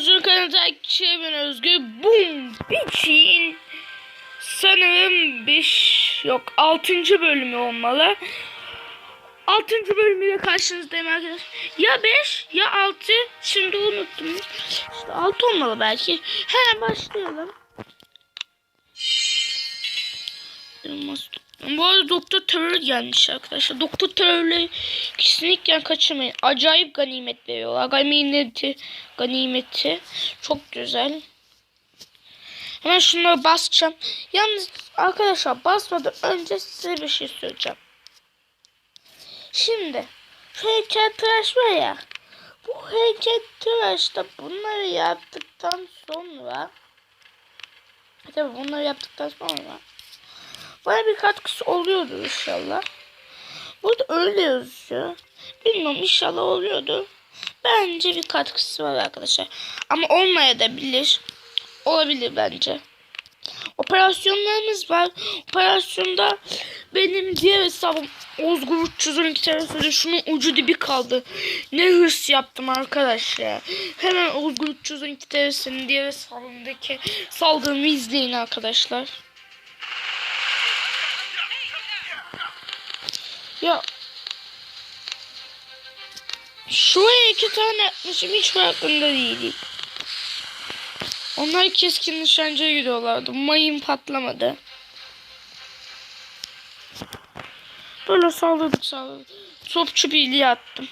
Özgür kanalı takipçi ben Özgür. Bum! Biçin. Sanırım 5 yok 6. bölümü olmalı. 6. bölümüyle karşınızdayım arkadaşlar. Ya 5 ya 6 şimdi unuttum. İşte 6 olmalı belki. Hemen başlayalım. Bu arada Doktor Terör gelmiş arkadaşlar. Doktor Terör'le kesinlikle kaçırmayın. Acayip ganimet veriyorlar. Ganimeti, ganimeti. Çok güzel. Hemen şunları basacağım. Yalnız arkadaşlar basmadan önce size bir şey söyleyeceğim. Şimdi şu heykeltıraş var ya. Bu heykeltıraşta bunları yaptıktan sonra Tabii bunları yaptıktan sonra bana bir katkısı oluyordur inşallah. Burada öyle yazıyor. Bilmiyorum inşallah oluyordur. Bence bir katkısı var arkadaşlar. Ama olmaya da bilir. Olabilir bence. Operasyonlarımız var. Operasyonda benim diğer hesabım Ozgur 312 tarafında şunun ucu dibi kaldı. Ne hırs yaptım arkadaş ya. Hemen Ozgur 312 tarafının diğer hesabımdaki saldırımı izleyin arkadaşlar. Ya Şuraya iki tane yapmışım hiç farkında değilim. Onlar keskin nişancıya gidiyorlardı. Mayın patlamadı. Böyle saldırdık saldırdık. Topçu birliği attım.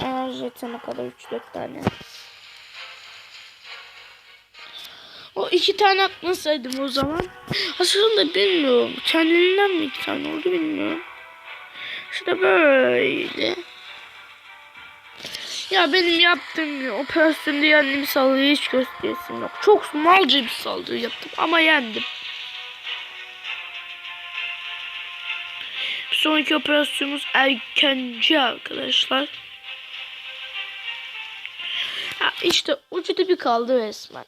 Enerji yetene kadar 3-4 tane. O iki tane atmasaydım o zaman. Aslında bilmiyorum. Kendiliğinden mi iki tane oldu bilmiyorum. İşte böyle. Ya benim yaptığım operasyonda yendiğim saldırıyı hiç gösteresim yok. Çok malca bir saldırı yaptım ama yendim. Bir sonraki operasyonumuz erkenci arkadaşlar. Ha işte ucu dibi kaldı resmen.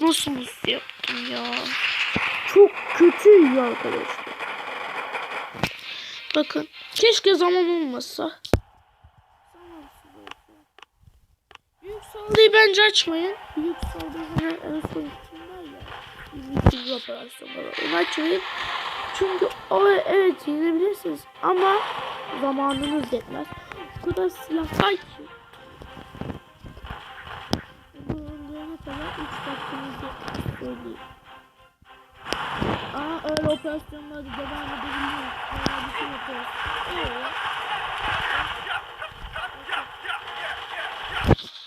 Nasıl nasıl yaptım ya? Çok kötü ya arkadaşlar. Bakın. Keşke zaman olmasa. Büyük saldırıyı bence açmayın. Büyük saldırı en son ihtimal ya. Büyük operasyon var. Onu açmayın. Çünkü o evet yenebilirsiniz ama zamanınız yetmez. O kadar silah var ki. 3 dakikanız yetmez. Söyleyeyim. Aa öyle operasyonlarda devam edebiliyor. Bayağı bir şey yapıyoruz. Evet.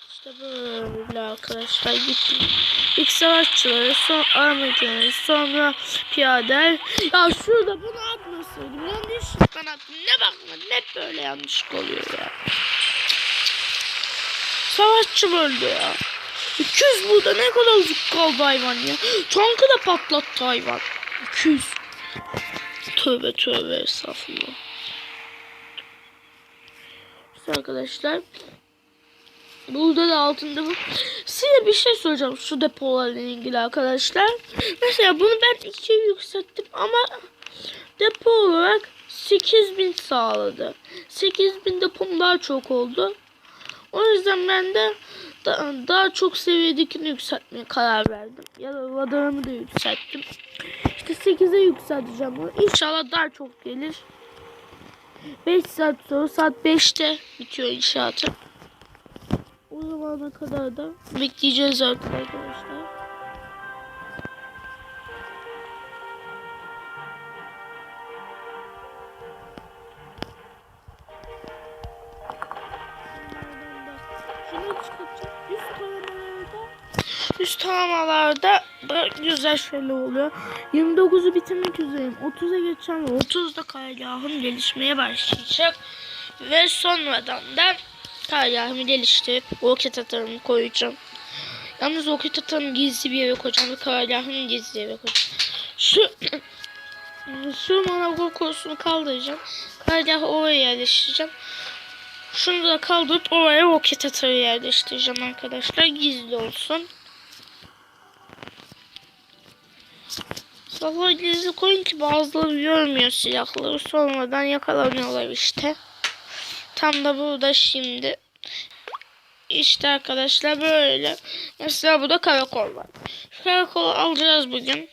İşte böyle arkadaşlar gittim. İlk savaşçıları, son armacıları, sonra piyadeler. Ya şurada bunu atmasaydım. Yanlışlıkla attım. Ne bakmadın hep böyle yanlışlık oluyor ya. Savaşçı öldü ya. 200 burada ne kadar uzak kaldı hayvan ya. Tankı da patlattı hayvan. 200. Tövbe tövbe estağfurullah. İşte arkadaşlar. Burada da altında bu. Size bir şey soracağım şu depolarla ilgili arkadaşlar. Mesela bunu ben ikiye yükselttim ama depo olarak 8000 sağladı. 8000 depom daha çok oldu. O yüzden ben de da, daha çok seviyedekini yükseltmeye karar verdim. Ya da radarımı da yükselttim. İşte 8'e yükselteceğim bunu. İnşallah daha çok gelir. 5 saat sonra saat 5'te bitiyor inşaatı. O zamana kadar da bekleyeceğiz arkadaşlar. Üst taramalarda üst güzel şeyler oluyor. 29'u bitirmek üzereyim. 30'a geçeceğim ve 30'da karargahım gelişmeye başlayacak. Ve sonradan da karargahımı geliştirip roket atarımı koyacağım. Yalnız roket atarımı gizli bir yere koyacağım ve karargahımı gizli yere koyacağım. Şu şu manavra korusunu kaldıracağım. Karargahı oraya yerleştireceğim. Şunu da kaldırıp oraya roket atarı yerleştireceğim arkadaşlar. Gizli olsun. Silahları gizli koyun ki bazıları görmüyor silahları. Sonradan yakalanıyorlar işte. Tam da burada şimdi. İşte arkadaşlar böyle. Mesela burada karakol var. Karakolu alacağız bugün.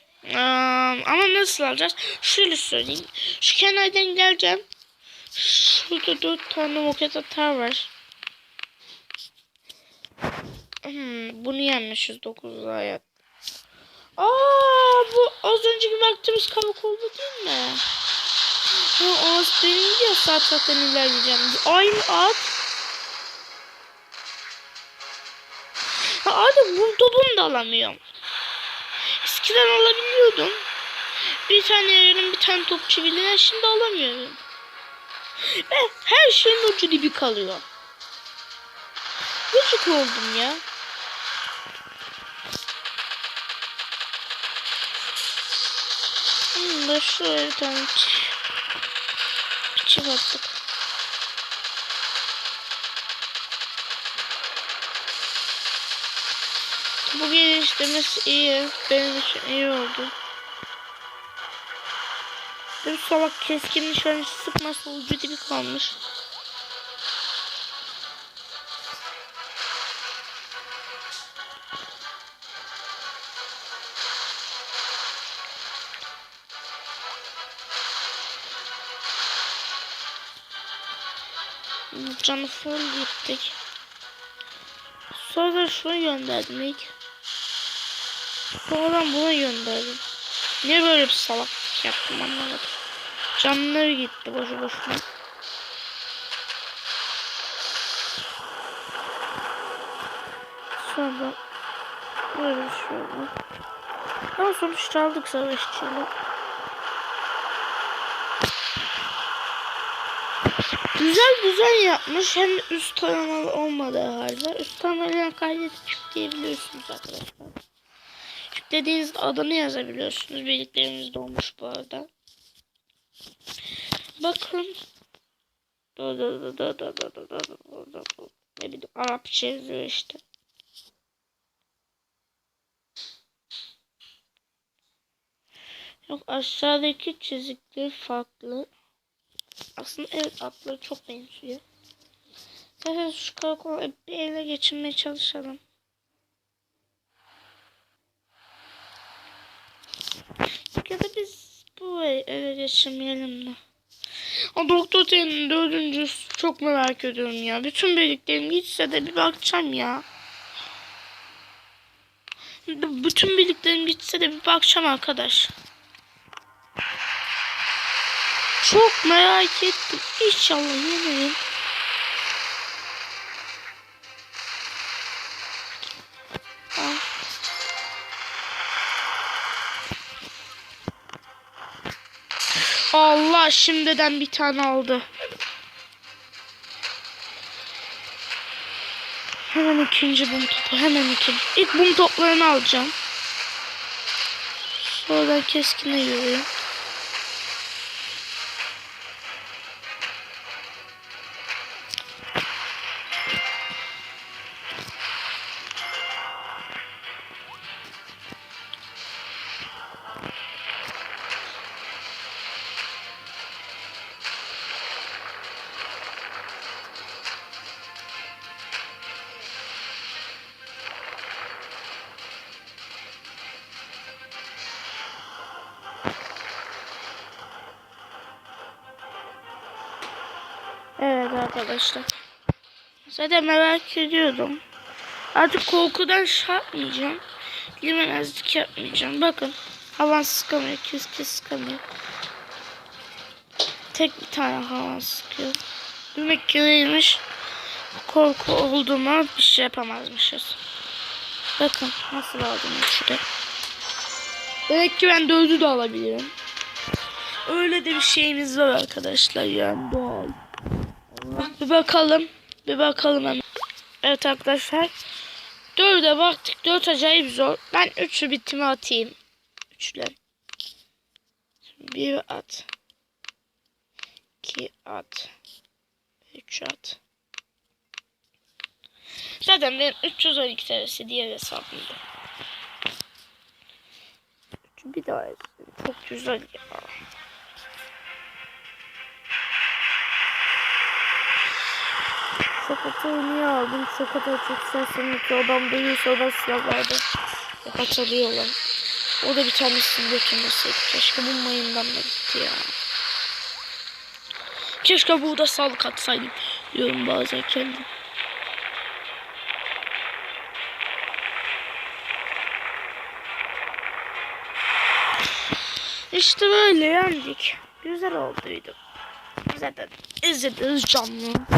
Ama nasıl alacağız? Şöyle söyleyeyim. Şu kenardan geleceğim. Şurada dört tane roket atar var. Hmm, bunu yenmişiz 9 hayat. Aa bu az önceki baktığımız karakolda değil mi? Ha, orası benim diyor saat zaten ilerleyeceğim. Aynı at. Ha abi bu topunu da alamıyorum. Eskiden alabiliyordum. Bir tane yerim bir tane top çevirilen şimdi alamıyorum. Ve her şeyin ucu dibi kalıyor. Gıcık oldum ya. Hmm, da şöyle tane çift attık. Bu geliştirmesi iyi. Benim için iyi oldu. Bir salak keskin nişancı sıkması ucu dibi kalmış. Canı full gittik. Sonra şunu gönderdim ilk. Sonradan buna gönderdim. Niye böyle bir salaklık yaptım anlamadım. Canları gitti boşu boşuna. Sonra böyle bir şey oldu. Ama sonuçta aldık savaşçıyla. Güzel güzel yapmış. Hem üst taramalı olmadığı halde. Üst taramayla kaydedip yükleyebiliyorsunuz arkadaşlar. Yüklediğiniz adını yazabiliyorsunuz. Birliklerimiz olmuş bu arada. Bakın. Dur dur dur dur dur dur dur dur dur dur. Ne bileyim Arapça yazıyor işte. Yok aşağıdaki çizikler farklı. Aslında evet atları çok benziyor. Zaten şu karakolu bir ele geçirmeye çalışalım. Ya da biz bu geçirmeyelim de. O Doktor Ten'in dördüncüsü çok merak ediyorum ya. Bütün birliklerim gitse de bir bakacağım ya. Bütün birliklerim gitse de bir bakacağım arkadaş. Çok merak ettim. İnşallah yenerim. Şimdiden bir tane aldı. Hemen ikinci bum topu. Hemen ikinci. İlk bum toplarını alacağım. Sonra keskine yürüyorum. Arkadaşlar. Zaten merak ediyordum. Artık korkudan şey yapmayacağım. Limonazlık yapmayacağım. Bakın. Havan sıkamıyor. Kes kes sıkamıyor. Tek bir tane havan sıkıyor. Demek ki neymiş? Korku olduğuma bir şey yapamazmışız. Bakın nasıl aldım de. Demek ki ben dördü de alabilirim. Öyle de bir şeyimiz var arkadaşlar yani doğal. Bir bakalım. Bir bakalım hemen. Evet arkadaşlar. Dörde baktık. Dört acayip zor. Ben üçü bitimi atayım. Üçle. Bir at. İki at. Üç at. Zaten benim 312 tanesi diğer hesabımda. Bir daha izleyin. Çok güzel ya. Sakatı niye aldım? Sakatı çok ki adam duyuyorsa oradan silahlarda kapatılıyorlar. O da bir tanesini götürmeseydi. Keşke bu mayından da gitti ya. Keşke burada sağlık atsaydım diyorum bazen kendim. İşte böyle yendik. Güzel olduydu. Zaten izlediniz canlı.